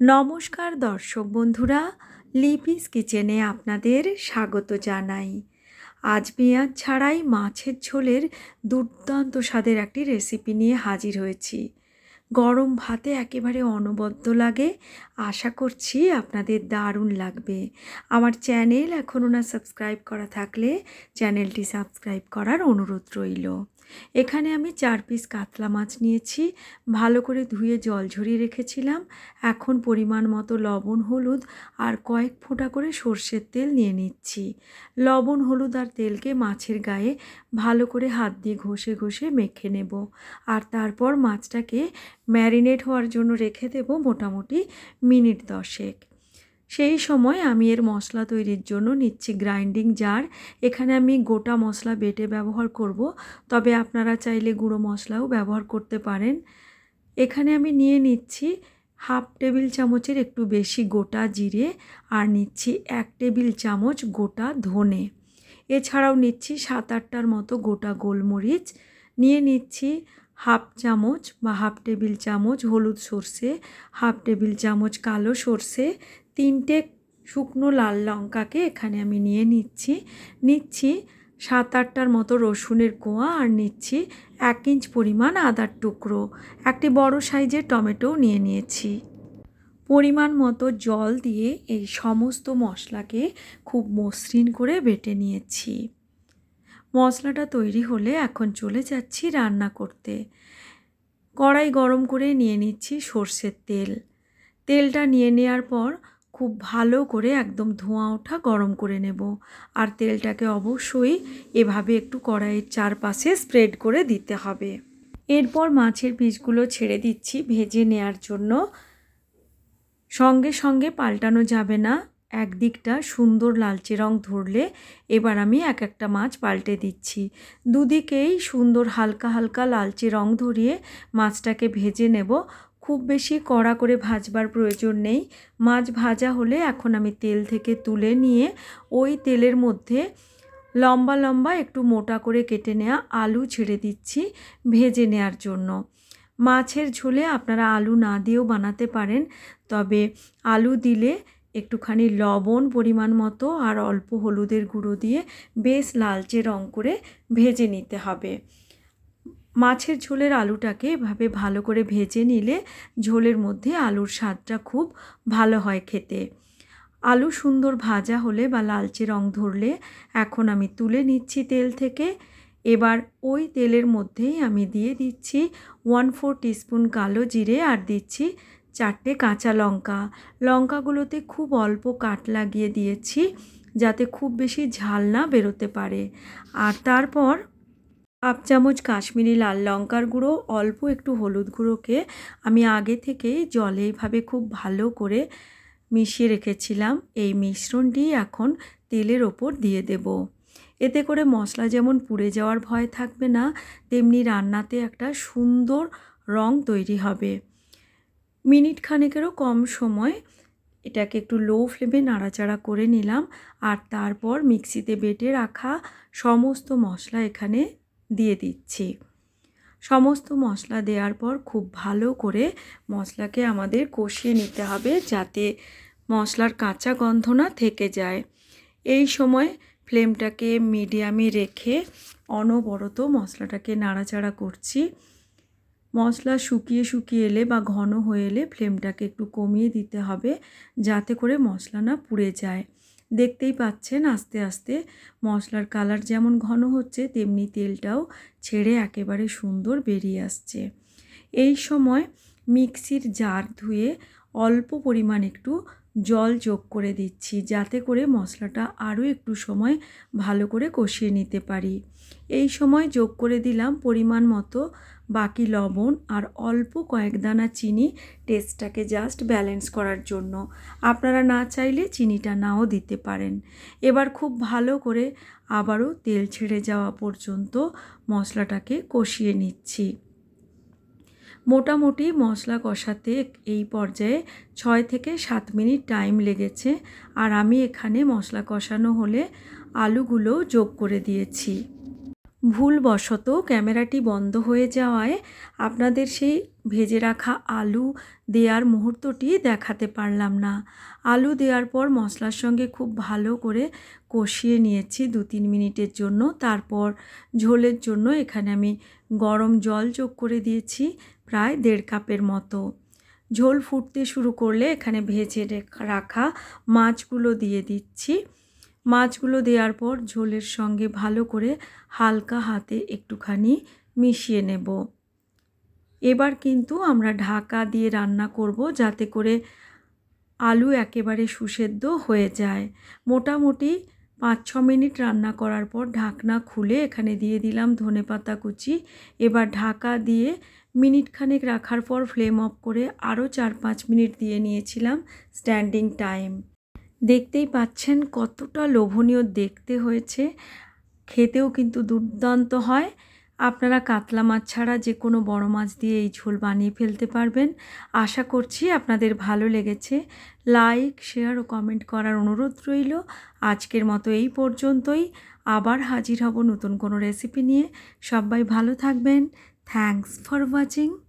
নমস্কার দর্শক বন্ধুরা, লিপিস কিচেনে আপনাদের স্বাগত জানাই। আজ পেঁয়াজ ছাড়াই মাছের ঝোলের দুর্দান্ত স্বাদের একটি রেসিপি নিয়ে হাজির হয়েছি। গরম ভাতে একেবারে অনবদ্য লাগে। আশা করছি আপনাদের দারুণ লাগবে। আমার চ্যানেল এখনও না সাবস্ক্রাইব করা থাকলে চ্যানেলটি সাবস্ক্রাইব করার অনুরোধ রইল। এখানে আমি চার পিস কাতলা মাছ নিয়েছি। ভালো করে ধুয়ে জল ঝরিয়ে রেখেছিলাম। এখন পরিমাণ মতো লবণ, হলুদ আর কয়েক ফোঁটা করে সর্ষের তেল নিয়ে নিচ্ছি। লবণ, হলুদ আর তেলকে মাছের গায়ে ভালো করে হাত দিয়ে ঘষে ঘষে মেখে নেব। আর তারপর মাছটাকে ম্যারিনেট হওয়ার জন্য রেখে দেব মোটামুটি মিনিট দশেক। সেই সময় আমি এর মশলা তৈরির জন্য নিচ্ছি গ্রাইন্ডিং জার। এখানে আমি গোটা মশলা বেটে ব্যবহার করব। তবে আপনারা চাইলে গুঁড়ো মশলাও ব্যবহার করতে পারেন। এখানে আমি নিয়ে নিচ্ছি হাফ টেবিল চামচের একটু বেশি গোটা জিরে আর নিচ্ছি এক টেবিল চামচ গোটা ধনে। এছাড়াও নিচ্ছি সাত আটটার মতো গোটা গোলমরিচ। নিয়ে নিচ্ছি হাফ চামচ বা হাফ টেবিল চামচ হলুদ সর্ষে, হাফ টেবিল চামচ কালো সর্ষে, তিনটে শুকনো লাল লঙ্কাকে এখানে আমি নিয়ে নিচ্ছি। নিচ্ছি সাত আটটার মতো রসুনের কোয়া আর নিচ্ছি এক ইঞ্চ পরিমাণ আদার টুকরো। একটি বড় সাইজের টমেটো নিয়ে নিয়েছি। পরিমাণ মতো জল দিয়ে এই সমস্ত মশলাকে খুব মসৃণ করে বেটে নিয়েছি। মশলাটা তৈরি হলে এখন চলে যাচ্ছি রান্না করতে। কড়াই গরম করে নিয়ে নিচ্ছি সর্ষের তেল। তেলটা নিয়ে নেওয়ার পর খুব ভালো করে একদম ধোঁয়া ওঠা গরম করে নেব। আর তেলটাকে অবশ্যই এভাবে একটু কড়াইয়ের চারপাশে স্প্রেড করে দিতে হবে। এরপর মাছের পিসগুলো ছেড়ে দিচ্ছি ভেজে নেয়ার জন্য। সঙ্গে সঙ্গে পাল্টানো যাবে না। একদিকটা সুন্দর লালচে রং ধরলে এবার আমি এক একটা মাছ পাল্টে দিচ্ছি। দুদিকেই সুন্দর হালকা হালকা লালচে রং ধরিয়ে মাছটাকে ভেজে নেব। খুব বেশি কড়া করে ভাজবার প্রয়োজন নেই। মাছ ভাজা হলে এখন আমি তেল থেকে তুলে নিয়ে ওই তেলের মধ্যে লম্বা লম্বা একটু মোটা করে কেটে নেওয়া আলু ছেড়ে দিচ্ছি ভেজে নেওয়ার জন্য। মাছের ঝোলে আপনারা আলু না দিয়েও বানাতে পারেন, তবে আলু দিলে একটুখানি লবণ পরিমাণ মতো আর অল্প হলুদের গুঁড়ো দিয়ে বেশ লালচে রং করে ভেজে নিতে হবে। মাছের ঝোলের আলুটাকে এভাবে ভালো করে ভেজে নিলে ঝোলের মধ্যে আলুর স্বাদটা খুব ভালো হয় খেতে। আলু সুন্দর ভাজা হলে বা লালচে রং ধরলে এখন আমি তুলে নিচ্ছি তেল থেকে। এবার ওই তেলের মধ্যেই আমি দিয়ে দিচ্ছি ওয়ান ফোর টিস্পুন কালো জিরে আর দিচ্ছি চারটে কাঁচা লঙ্কা। লঙ্কাগুলোতে খুব অল্প কাট লাগিয়ে দিয়েছি যাতে খুব বেশি ঝাল না বেরোতে পারে। আর তারপর হাফ চামচ কাশ্মীরি লাল লঙ্কার গুঁড়ো, অল্প একটু হলুদ গুঁড়োকে আমি আগে থেকেই জলে এভাবে খুব ভালো করে মিশিয়ে রেখেছিলাম। এই মিশ্রণটি এখন তেলের ওপর দিয়ে দেব। এতে করে মশলা যেমন পুড়ে যাওয়ার ভয় থাকবে না, তেমনি রান্নাতে একটা সুন্দর রং তৈরি হবে। মিনিট খানেকেরও কম সময় এটাকে একটু লো ফ্লেমে নাড়াচাড়া করে নিলাম আর তারপর মিক্সিতে বেটে রাখা সমস্ত মশলা এখানে দিয়ে দিচ্ছি। সমস্ত মশলা দেওয়ার পর খুব ভালো করে মশলাকে আমাদের কষিয়ে নিতে হবে যাতে মশলার কাঁচা গন্ধ না থেকে যায়। এই সময় ফ্লেমটাকে মিডিয়ামে রেখে অনবরত মশলাটাকে নাড়াচাড়া করছি। মশলা শুকিয়ে শুকিয়ে এলে বা ঘন হয়ে এলে ফ্লেমটাকে একটু কমিয়ে দিতে হবে যাতে করে মশলা না পুড়ে যায়। দেখতেই পাচ্ছেন আস্তে আস্তে মশলার কালার যেমন ঘন হচ্ছে, তেমনি তেলটাও ছেড়ে একেবারে সুন্দর বেরিয়ে আসছে। এই সময় মিক্সির জার ধুয়ে অল্প পরিমাণ একটু জল যোগ করে দিচ্ছি যাতে করে মশলাটা আরও একটু সময় ভালো করে কষিয়ে নিতে পারি। এই সময় যোগ করে দিলাম পরিমাণ মতো বাকি লবণ আর অল্প কয়েক দানা চিনি টেস্টটাকে জাস্ট ব্যালেন্স করার জন্য। আপনারা না চাইলে চিনিটা নাও দিতে পারেন। এবার খুব ভালো করে আবারও তেল ছেড়ে যাওয়া পর্যন্ত মশলাটাকে কষিয়ে নিচ্ছি। মোটামুটি মশলা কষাতে এই পর্যায়ে ছয় থেকে সাত মিনিট টাইম লেগেছে আর আমি এখানে মশলা কষানো হলে আলুগুলো যোগ করে দিয়েছি। ভুলবশত ক্যামেরাটি বন্ধ হয়ে যাওয়ায় আপনাদের সেই ভেজে রাখা আলু দেওয়ার মুহূর্তটি দেখাতে পারলাম না। আলু দেওয়ার পর মশলার সঙ্গে খুব ভালো করে কষিয়ে নিয়েছি দু তিন মিনিটের জন্য। তারপর ঝোলের জন্য এখানে আমি গরম জল যোগ করে দিয়েছি। প্রায় দেড় কাপের মতো। ঝোল ফুটতে শুরু করলে এখানে ভেজে রেখা- মাছগুলো দিয়ে দিচ্ছি। মাছগুলো দেওয়ার পর ঝোলের সঙ্গে ভালো করে হালকা হাতে একটুখানি মিশিয়ে নেব। এবার কিন্তু আমরা ঢাকা দিয়ে রান্না করব যাতে করে আলু একেবারে সুসেদ্ধ হয়ে যায়। মোটামুটি পাঁচ, ছ মিনিট রান্না করার পর ঢাকনা খুলে এখানে দিয়ে দিলাম ধনে পাতা কুচি। এবার ঢাকা দিয়ে মিনিট খানেক রাখার পর ফ্লেম অফ করে আরও চার, পাঁচ মিনিট দিয়ে নিয়েছিলাম স্ট্যান্ডিং টাইম। দেখতেই পাচ্ছেন কতটা লোভনীয় দেখতে হয়েছে। খেতেও কিন্তু দুর্দান্ত হয়। আপনারা কাতলা মাছ ছাড়া যে কোনো বড় মাছ দিয়ে এই ঝোল বানিয়ে ফেলতে পারবেন। আশা করছি আপনাদের ভালো লেগেছে। লাইক, শেয়ার ও কমেন্ট করার অনুরোধ রইল। আজকের মতো এই পর্যন্তই। আবার হাজির হব নতুন কোনো রেসিপি নিয়ে। সবাই ভালো থাকবেন। Thanks for watching.